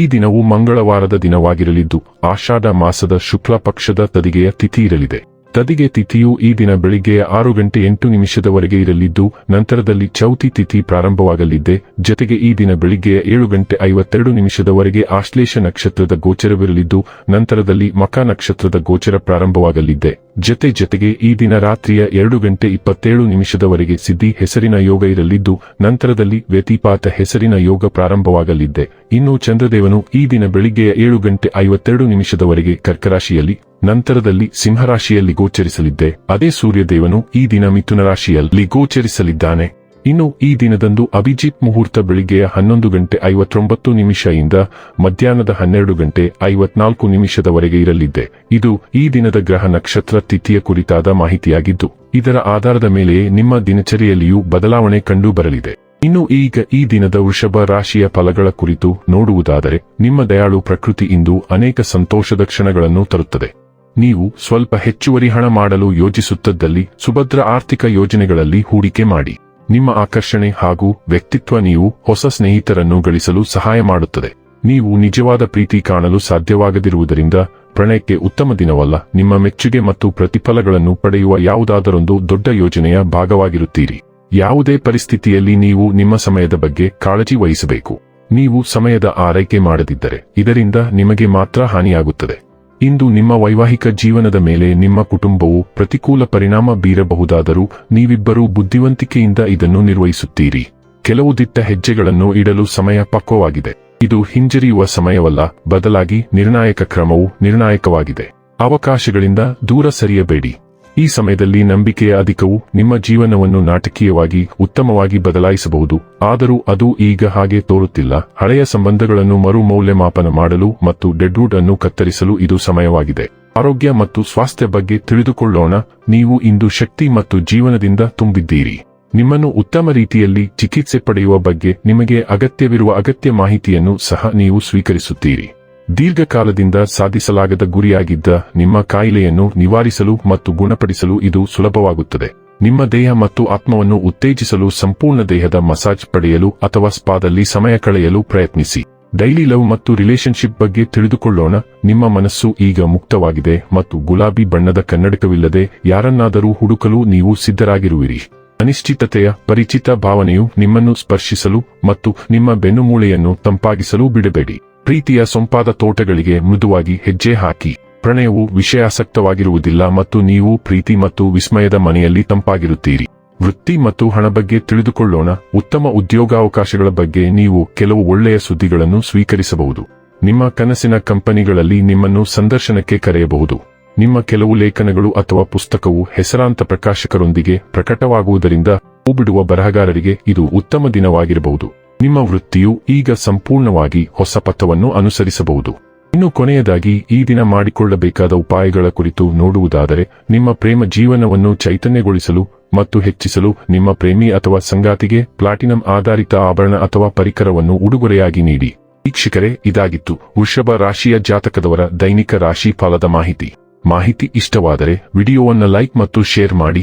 ಈ ದಿನವು ಮಂಗಳವಾರದ ದಿನವಾಗಿರಲಿದ್ದು ಆಷಾಢ ಮಾಸದ ಶುಕ್ಲ ಪಕ್ಷದ ತದಿಗೆಯ ತಿಥಿ ಇರಲಿದೆ. ತದಿಗೆ ತಿಥಿಯು ಈ ದಿನ ಬೆಳಿಗ್ಗೆಯ ಆರು ಗಂಟೆ ಎಂಟು ನಿಮಿಷದವರೆಗೆ ಇರಲಿದ್ದು, ನಂತರದಲ್ಲಿ ಚೌತಿ ತಿಥಿ ಪ್ರಾರಂಭವಾಗಲಿದ್ದೆ. ಜತೆಗೆ ಈ ದಿನ ಬೆಳಿಗ್ಗೆಯ ಏಳು ಗಂಟೆ ಐವತ್ತೆರಡು ನಿಮಿಷದವರೆಗೆ ಆಶ್ಲೇಷ ನಕ್ಷತ್ರದ ಗೋಚರವಿರಲಿದ್ದು, ನಂತರದಲ್ಲಿ ಮಕ ನಕ್ಷತ್ರದ ಗೋಚರ ಪ್ರಾರಂಭವಾಗಲಿದ್ದೆ. ಜತೆ ಜತೆಗೆ ಈ ದಿನ ರಾತ್ರಿಯ ಎರಡು ಗಂಟೆ ಇಪ್ಪತ್ತೇಳು ನಿಮಿಷದವರೆಗೆ ಸಿದ್ಧಿ ಹೆಸರಿನ ಯೋಗ ಇರಲಿದ್ದು, ನಂತರದಲ್ಲಿ ವ್ಯತಿಪಾತ ಹೆಸರಿನ ಯೋಗ ಪ್ರಾರಂಭವಾಗಲಿದ್ದೆ. ಇನ್ನು ಚಂದ್ರದೇವನು ಈ ದಿನ ಬೆಳಿಗ್ಗೆಯ ಏಳು ಗಂಟೆ ಐವತ್ತೆರಡು ನಿಮಿಷದವರೆಗೆ ಕರ್ಕರಾಶಿಯಲ್ಲಿ ನಂತರದಲ್ಲಿ ಸಿಂಹರಾಶಿಯಲ್ಲಿ ಗೋಚರಿಸಲಿದ್ದೆ. ಅದೇ ಸೂರ್ಯದೇವನು ಈ ದಿನ ಮಿಥುನ ರಾಶಿಯಲ್ಲಿ ಗೋಚರಿಸಲಿದ್ದಾನೆ. ಇನ್ನು ಈ ದಿನದಂದು ಅಭಿಜಿತ್ ಮುಹೂರ್ತ ಬೆಳಿಗ್ಗೆಯ ಹನ್ನೊಂದು ಗಂಟೆ ಐವತ್ತೊಂಬತ್ತು ನಿಮಿಷದಿಂದ ಮಧ್ಯಾಹ್ನದ ಹನ್ನೆರಡು ಗಂಟೆ ಐವತ್ನಾಲ್ಕು ನಿಮಿಷದವರೆಗೆ ಇರಲಿದ್ದೆ. ಇದು ಈ ದಿನದ ಗ್ರಹ ನಕ್ಷತ್ರ ತಿಥಿಯ ಕುರಿತಾದ ಮಾಹಿತಿಯಾಗಿದ್ದು, ಇದರ ಆಧಾರದ ಮೇಲೆಯೇ ನಿಮ್ಮ ದಿನಚರಿಯಲ್ಲಿಯೂ ಬದಲಾವಣೆ ಕಂಡು ಬರಲಿದೆ ಇನ್ನು ಈಗ ಈ ದಿನದ ವೃಷಭ ರಾಶಿಯ ಫಲಗಳ ಕುರಿತು ನೋಡುವುದಾದರೆ, ನಿಮ್ಮ ದಯಾಳು ಪ್ರಕೃತಿ ಇಂದು ಅನೇಕ ಸಂತೋಷದ ಕ್ಷಣಗಳನ್ನು ತರುತ್ತದೆ. ನೀವು ಸ್ವಲ್ಪ ಹೆಚ್ಚುವರಿ ಹಣ ಮಾಡಲು ಯೋಜಿಸುತ್ತದ್ದಲ್ಲಿ ಸುಭದ್ರ ಆರ್ಥಿಕ ಯೋಜನೆಗಳಲ್ಲಿ ಹೂಡಿಕೆ ಮಾಡಿ. ನಿಮ್ಮ ಆಕರ್ಷಣೆ ಹಾಗೂ ವ್ಯಕ್ತಿತ್ವ ನೀವು ಹೊಸ ಸ್ನೇಹಿತರನ್ನು ಗಳಿಸಲು ಸಹಾಯ ಮಾಡುತ್ತದೆ. ನೀವು ನಿಜವಾದ ಪ್ರೀತಿ ಕಾಣಲು ಸಾಧ್ಯವಾಗದಿರುವುದರಿಂದ ಪ್ರಣಯಕ್ಕೆ ಉತ್ತಮ ದಿನವಲ್ಲ. ನಿಮ್ಮ ಮೆಚ್ಚುಗೆ ಮತ್ತು ಪ್ರತಿಫಲಗಳನ್ನು ಪಡೆಯುವ ಯಾವುದಾದರೊಂದು ದೊಡ್ಡ ಯೋಜನೆಯ ಭಾಗವಾಗಿರುತ್ತೀರಿ. ಯಾವುದೇ ಪರಿಸ್ಥಿತಿಯಲ್ಲಿ ನೀವು ನಿಮ್ಮ ಸಮಯದ ಬಗ್ಗೆ ಕಾಳಜಿ ವಹಿಸಬೇಕು. ನೀವು ಸಮಯದ ಆರೈಕೆ ಮಾಡದಿದ್ದರೆ ಇದರಿಂದ ನಿಮಗೆ ಮಾತ್ರ ಹಾನಿಯಾಗುತ್ತದೆ. ಇಂದು ನಿಮ್ಮ ವೈವಾಹಿಕ ಜೀವನದ ಮೇಲೆ ನಿಮ್ಮ ಕುಟುಂಬವು ಪ್ರತಿಕೂಲ ಪರಿಣಾಮ ಬೀರಬಹುದಾದರೂ ನೀವಿಬ್ಬರೂ ಬುದ್ಧಿವಂತಿಕೆಯಿಂದ ಇದನ್ನು ನಿರ್ವಹಿಸುತ್ತೀರಿ. ಕೆಲವು ದಿಟ್ಟ ಹೆಜ್ಜೆಗಳನ್ನು ಇಡಲು ಸಮಯ ಪಕ್ವವಾಗಿದೆ. ಇದು ಹಿಂಜರಿಯುವ ಸಮಯವಲ್ಲ, ಬದಲಾಗಿ ನಿರ್ಣಾಯಕ ಕ್ರಮವು ನಿರ್ಣಾಯಕವಾಗಿದೆ. ಅವಕಾಶಗಳಿಂದ ದೂರ ಸರಿಯಬೇಡಿ. ಈ ಸಮಯದಲ್ಲಿ ನಂಬಿಕೆಯ ಅಧಿಕವು ನಿಮ್ಮ ಜೀವನವನ್ನು ನಾಟಕೀಯವಾಗಿ, ಉತ್ತಮವಾಗಿ ಬದಲಾಯಿಸಬಹುದು. ಆದರೂ ಅದು ಈಗ ಹಾಗೆ ತೋರುತ್ತಿಲ್ಲ. ಹಳೆಯ ಸಂಬಂಧಗಳನ್ನು ಮರು ಮೌಲ್ಯಮಾಪನ ಮಾಡಲು ಮತ್ತು ಡೆಡ್ವುಡ್ ಅನ್ನು ಕತ್ತರಿಸಲು ಇದು ಸಮಯವಾಗಿದೆ. ಆರೋಗ್ಯ ಮತ್ತು ಸ್ವಾಸ್ಥ್ಯ ಬಗ್ಗೆ ತಿಳಿದುಕೊಳ್ಳೋಣ. ನೀವು ಇಂದು ಶಕ್ತಿ ಮತ್ತು ಜೀವನದಿಂದ ತುಂಬಿದ್ದೀರಿ. ನಿಮ್ಮನ್ನು ಉತ್ತಮ ರೀತಿಯಲ್ಲಿ ಚಿಕಿತ್ಸೆ ಪಡೆಯುವ ಬಗ್ಗೆ ನಿಮಗೆ ಅಗತ್ಯವಿರುವ ಅಗತ್ಯ ಮಾಹಿತಿಯನ್ನು ಸಹ ನೀವು ಸ್ವೀಕರಿಸುತ್ತೀರಿ. ದೀರ್ಘಕಾಲದಿಂದ ಸಾಧಿಸಲಾಗದ ಗುರಿಯಾಗಿದ್ದ ನಿಮ್ಮ ಕಾಯಿಲೆಯನ್ನು ನಿವಾರಿಸಲು ಮತ್ತು ಗುಣಪಡಿಸಲು ಇದು ಸುಲಭವಾಗುತ್ತದೆ. ನಿಮ್ಮ ದೇಹ ಮತ್ತು ಆತ್ಮವನ್ನು ಉತ್ತೇಜಿಸಲು ಸಂಪೂರ್ಣ ದೇಹದ ಮಸಾಜ್ ಪಡೆಯಲು ಅಥವಾ ಸ್ಪಾದಲ್ಲಿ ಸಮಯ ಕಳೆಯಲು ಪ್ರಯತ್ನಿಸಿ. ಡೈಲಿ ಲವ್ ಮತ್ತು ರಿಲೇಶನ್ಶಿಪ್ ಬಗ್ಗೆ ತಿಳಿದುಕೊಳ್ಳೋಣ. ನಿಮ್ಮ ಮನಸ್ಸು ಈಗ ಮುಕ್ತವಾಗಿದೆ ಮತ್ತು ಗುಲಾಬಿ ಬಣ್ಣದ ಕನ್ನಡಕವಿಲ್ಲದೆ ಯಾರನ್ನಾದರೂ ಹುಡುಕಲು ನೀವು ಸಿದ್ಧರಾಗಿರುವಿರಿ. ಅನಿಶ್ಚಿತತೆಯ, ಪರಿಚಿತ ಭಾವನೆಯು ನಿಮ್ಮನ್ನು ಸ್ಪರ್ಶಿಸಲು ಮತ್ತು ನಿಮ್ಮ ಬೆನ್ನುಮೂಳೆಯನ್ನು ತಂಪಾಗಿಸಲು ಬಿಡಬೇಡಿ. ಪ್ರೀತಿಯ ಸೊಂಪಾದ ತೋಟಗಳಿಗೆ ಮೃದುವಾಗಿ ಹೆಜ್ಜೆ ಹಾಕಿ. ಪ್ರಣಯವು ವಿಷಯಾಸಕ್ತವಾಗಿರುವುದಿಲ್ಲ ಮತ್ತು ನೀವು ಪ್ರೀತಿ ಮತ್ತು ವಿಸ್ಮಯದ ಮನೆಯಲ್ಲಿ ತಂಪಾಗಿರುತ್ತೀರಿ. ವೃತ್ತಿ ಮತ್ತು ಹಣ ಬಗ್ಗೆ ತಿಳಿದುಕೊಳ್ಳೋಣ. ಉತ್ತಮ ಉದ್ಯೋಗಾವಕಾಶಗಳ ಬಗ್ಗೆ ನೀವು ಕೆಲವು ಒಳ್ಳೆಯ ಸುದ್ದಿಗಳನ್ನು ಸ್ವೀಕರಿಸಬಹುದು. ನಿಮ್ಮ ಕನಸಿನ ಕಂಪನಿಗಳಲ್ಲಿ ನಿಮ್ಮನ್ನು ಸಂದರ್ಶನಕ್ಕೆ ಕರೆಯಬಹುದು. ನಿಮ್ಮ ಕೆಲವು ಲೇಖನಗಳು ಅಥವಾ ಪುಸ್ತಕವು ಹೆಸರಾಂತ ಪ್ರಕಾಶಕರೊಂದಿಗೆ ಪ್ರಕಟವಾಗುವುದರಿಂದ ಹೂಬಿಡುವ ಬರಹಗಾರರಿಗೆ ಇದು ಉತ್ತಮ ದಿನವಾಗಿರಬಹುದು. ನಿಮ್ಮ ವೃತ್ತಿಯು ಈಗ ಸಂಪೂರ್ಣವಾಗಿ ಹೊಸ ಪಥವನ್ನು ಅನುಸರಿಸಬಹುದು. ಇನ್ನು ಕೊನೆಯದಾಗಿ, ಈ ದಿನ ಮಾಡಿಕೊಳ್ಳಬೇಕಾದ ಉಪಾಯಗಳ ಕುರಿತು ನೋಡುವುದಾದರೆ, ನಿಮ್ಮ ಪ್ರೇಮ ಜೀವನವನ್ನು ಚೈತನ್ಯಗೊಳಿಸಲು ಮತ್ತು ಹೆಚ್ಚಿಸಲು ನಿಮ್ಮ ಪ್ರೇಮಿ ಅಥವಾ ಸಂಗಾತಿಗೆ ಪ್ಲಾಟಿನಂ ಆಧಾರಿತ ಆಭರಣ ಅಥವಾ ಪರಿಕರವನ್ನು ಉಡುಗೊರೆಯಾಗಿ ನೀಡಿ. ವೀಕ್ಷಕರೇ, ಇದಾಗಿತ್ತು ವೃಷಭ ರಾಶಿಯ ಜಾತಕದವರ ದೈನಿಕ ರಾಶಿ ಫಲದ ಮಾಹಿತಿ. ಮಾಹಿತಿ ಇಷ್ಟವಾದರೆ, ವಿಡಿಯೋವನ್ನು ಲೈಕ್ ಮತ್ತು ಶೇರ್ ಮಾಡಿ.